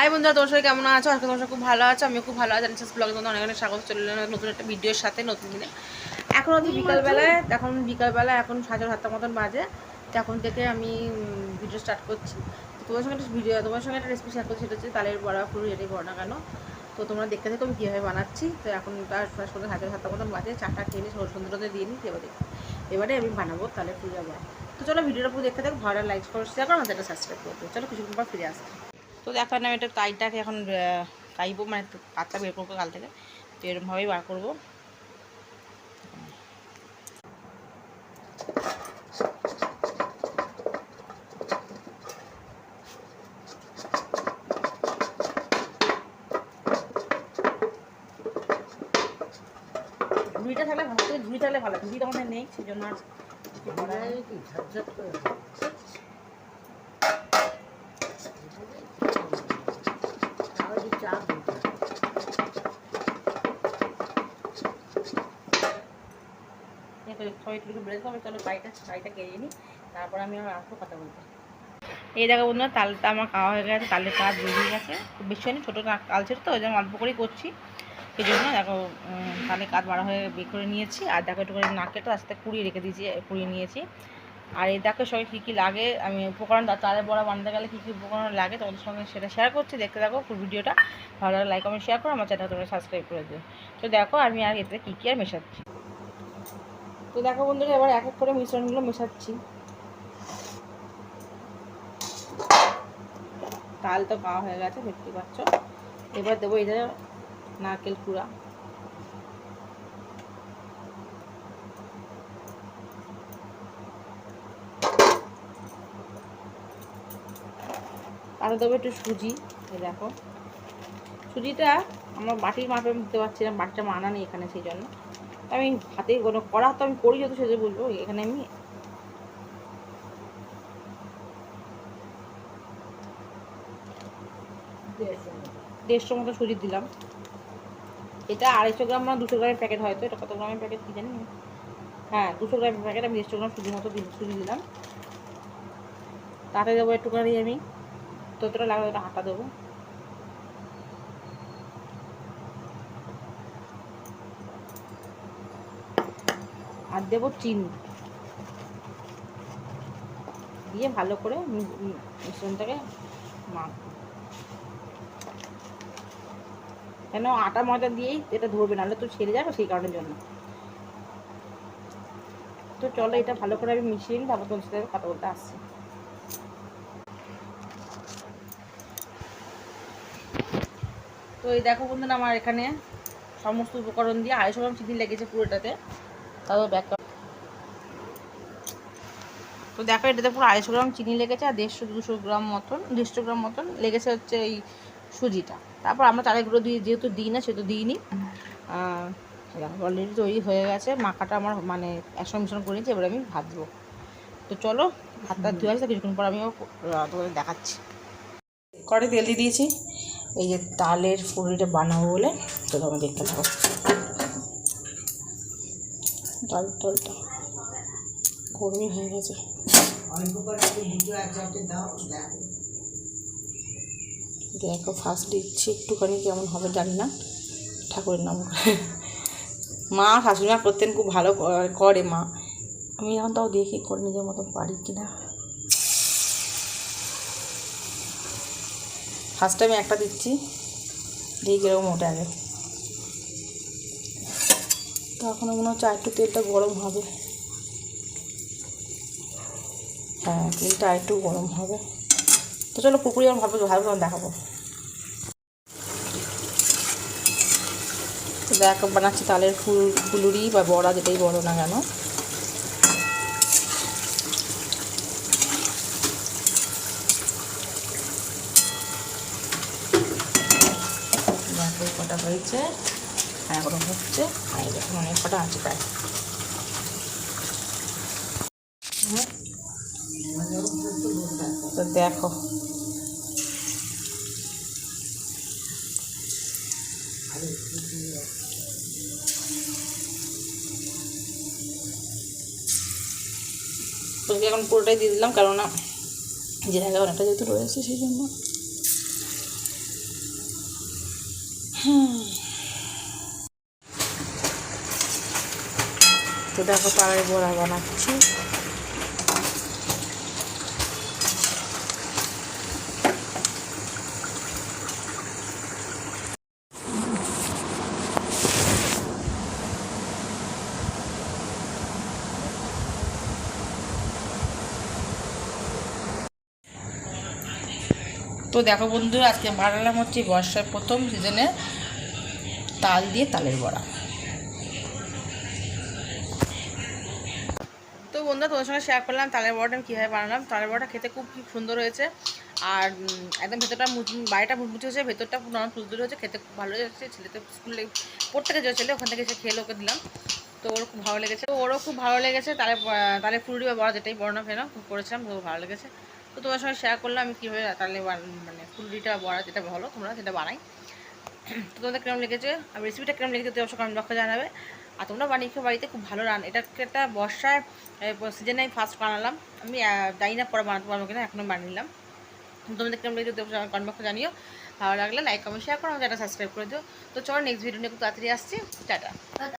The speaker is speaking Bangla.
হাই বন্ধুরা তোমার সবাই কেমন আছো? আজকে তোমার খুব ভালো আছো। আমিও খুব ভালো আছি। জানিস ব্লগে তোমাদের অনেক অনেক স্বাগত। চলে এলাম নতুন একটা ভিডিওর সাথে নতুন দিনে। এখন হচ্ছে বিকালবেলায় এখন বিকালবেলা এখন সাড়ে সাতটা মতন বাজে। তো এখন থেকে আমি ভিডিও স্টার্ট করছি। তো তোমার সঙ্গে একটা ভিডিও তোমার সঙ্গে একটা রেসিপি শেয়ার করছি সেটা হচ্ছে তালের বড়া পুরো এটাই বড় না কেন? তো তোমরা দেখতে থাকো আমি কীভাবে বানাচ্ছি। তো এখন তার সন্ধ্যে সাড়ে সাতটা মতন বাজে। চাটা খেয়ে নিই সন্ধ্যে দিয়ে নিই এবারে এবারে আমি বানাবো তাহলে পুজো বড়া। তো চলো ভিডিওটা পুরো দেখতে থাকো ভালো লাইক করো শেয়ার করো আমাদের সাবস্ক্রাইব করব চলো কিছুক্ষণ পর ফিরে আসছি। তো দেখো আমি এটা কাইটাকে এখন কাইবো মানে পাতটা বের করব কাল থেকে। তো এরকমভাবেই বার করব। ঝুড়িটা থাকলে ভালো ঝুড়ি থাকলে ভালো ঝুড়িটা আমাদের নেই সেই জন্য আর হবে চলো নিই তারপর আমি আমার কথা এই দেখো বন্ধুরা, তালটা আমার খাওয়া হয়ে গেছে তালের কাজ বেরিয়ে গেছে। খুব বেশি হয়নি, ছোটো ছিল তো, ওই জন্য অল্প করেই করছি। এই জন্য দেখো তালে কাজ বাড়া হয়ে বের করে নিয়েছি, আর দেখো একটু করে নারকেলটা আস্তে কুড়িয়ে রেখে দিয়েছি, কুড়িয়ে নিয়েছি। আর এই দেখো সবাই কী কী লাগে, আমি উপকরণ তালের বড়া বানাতে গেলে কী কী উপকরণ লাগে, তোমাদের সঙ্গে সেটা শেয়ার করছি, দেখতে দেখো ফুল ভিডিওটা। ভালো লাগলে লাইক কমেন্ট শেয়ার করো, আমার চ্যানেল তোমরা সাবস্ক্রাইব করে দিও। তো দেখো আমি আর এতে কী কী আর মেশাচ্ছি। তো দেখো বন্ধুরা, এবার এক এক করে মিশ্রণগুলো মেশাচ্ছি। তাল তো খাওয়া হয়ে গেছে, দেখতে পাচ্ছ। এবার দেবো এই নারকেল কুড়া। তাতে দেবো একটু সুজি দেখো। সুজিটা আমার বাটির মাপে দিতে পারছি না বাটিটা মানা নেই এখানে সেই জন্য। আমি হাতে কোনো করা তো আমি করি যত সেটা বলব এখানে আমি দেড়শো মতো সুজি দিলাম। এটা আড়াইশো গ্রাম না দুশো গ্রামের প্যাকেট হয়তো, এটা কত গ্রামের প্যাকেট কি জানি? হ্যাঁ দুশো গ্রামের প্যাকেট, আমি দেড়শো গ্রাম সুজির মতো সুজি দিলাম। তাতে দেবো একটুখানি আমি ততটা লাগবে ওটা আটা দেবো। আর দেবো চিনি। দিয়ে ভালো করে মিশ্রণটাকে মাখবো কেন আটা ময়দা দিয়েই এটা ধরবে, নাহলে তো ছেড়ে যাবে সেই কারণের জন্য। তো চলো এটা ভালো করে আমি মিশিয়ে নিই, তারপর তোমার সাথে কথা বলতে আসছি। এই দেখো বন্ধুরা আমার এখানে সমস্ত উপকরণ দিয়ে আড়াইশো গ্রাম চিনি লেগেছে পুরোটাতে। তারপর ব্যাক তো দেখো এটাতে পুরো আড়াইশো গ্রাম চিনি লেগেছে আর দেড়শো দুশো গ্রাম মতন দেড়শো গ্রাম মতন লেগেছে হচ্ছে এই সুজিটা। তারপর আমরা চালের গুঁড়ো দিয়ে যেহেতু দিই না সেহেতু দিইনি। অলরেডি তৈরি হয়ে গেছে। মাখাটা আমার মানে একসঙ্গে মিশ্রণ করে নিয়েছি এবার আমি ভাজবো তো চলো ভাতটা ধুয়ে আসলে কিছুক্ষণ পর আহ, তোমাদের দেখাচ্ছি। কড়াই তেল দিয়ে দিয়েছি। এই যে তালের ফুলটা বানাবো বলে তো তোমরা দেখতে থাকো। ডাল টলটা গরমই হয়ে গেছে। দেখো ফার্স্ট দিচ্ছি একটুখানি কেমন হবে জানি না। ঠাকুরের নাম করে। মা, শাশুড়ি মা করতেন খুব ভালো করে মা। আমি এখন তাও দেখি করে নিজের মতো পারি কিনা। ফার্স্ট আমি একটা দিচ্ছি। দিয়ে কীরকম ওঠে আগে। তো এখনও মনে হচ্ছে একটু তেলটা গরম হবে। হ্যাঁ তেলটা একটু গরম হবে। তো চলো পুকুরি আমার ভাবো, ভালো করে দেখাবো। দেখো, বানাচ্ছি তালের ফুল, ফুলুরি বা বড়া যেটাই বড়ো না কেন দেখো এই কটা হয়েছে। এখনও হচ্ছে। আর এই অনেক কটা আছে তাই তো দেখো। তোকে এখন পুরোটাই দিয়ে দিলাম, কেননা যে জায়গায় অনেকটা যেহেতু রয়েছে, সেই জন্য তো দেখো পাড়ায় বড়া বানাচ্ছি। তো দেখো বন্ধুরা, আজকে বানালাম হচ্ছে বর্ষার প্রথম সিজনে তাল দিয়ে তালের বড়া। তো বন্ধুরা তোমার সঙ্গে শেয়ার করলাম তালের বড়াটা কীভাবে বানালাম। তালের বড়াটা খেতে খুব সুন্দর হয়েছে আর একদম ভেতরটা মুচ- বাইরেটা মুচমুচে হয়েছে, ভেতরটা নরম ফুলতুলে হয়েছে, খেতে খুব ভালো হয়েছে। ছেলে তো স্কুলে পড়তে গেছে ছেলে, ওখান থেকে এসে খেলে ওকে দিলাম। তো ওর খুব ভালো লেগেছে। ওরও খুব ভালো লেগেছে তালে তালে ফুলুরি বা বড়া, যেটাই বড় না করেছিলাম, তো ভালো লেগেছে। তো তোমার সঙ্গে শেয়ার করলাম আমি কীভাবে বান- মানে ফুলুরিটা বড়া যেটা ভালো, তোমরা সেটা বানাই। তো তোমাদের কেমন লেগেছে? আর রেসিপিটা কেমন লেগেছে তুমি অবশ্যই কমেন্ট জানাবে। আর তোমরা বানিয়ে খেয়ে বাড়িতে খুব ভালো রান এটা একটা বর্ষার সিজনে আমি ফার্স্ট বানালাম। আমি জানি না পরে বানাতে পারব কিনা এখনও বানিয়ে নিলাম। তোমাদের কেমন লেগেছে তুমি অবশ্যই কমেন্ট বক্সে জানিও। ভালো লাগলে লাইক কমেন্ট শেয়ার করো, আমাকে সাবস্ক্রাইব করে দিও। তো চলো নেক্সট ভিডিও নিয়ে খুব তাড়াতাড়ি আসছি। টাটা।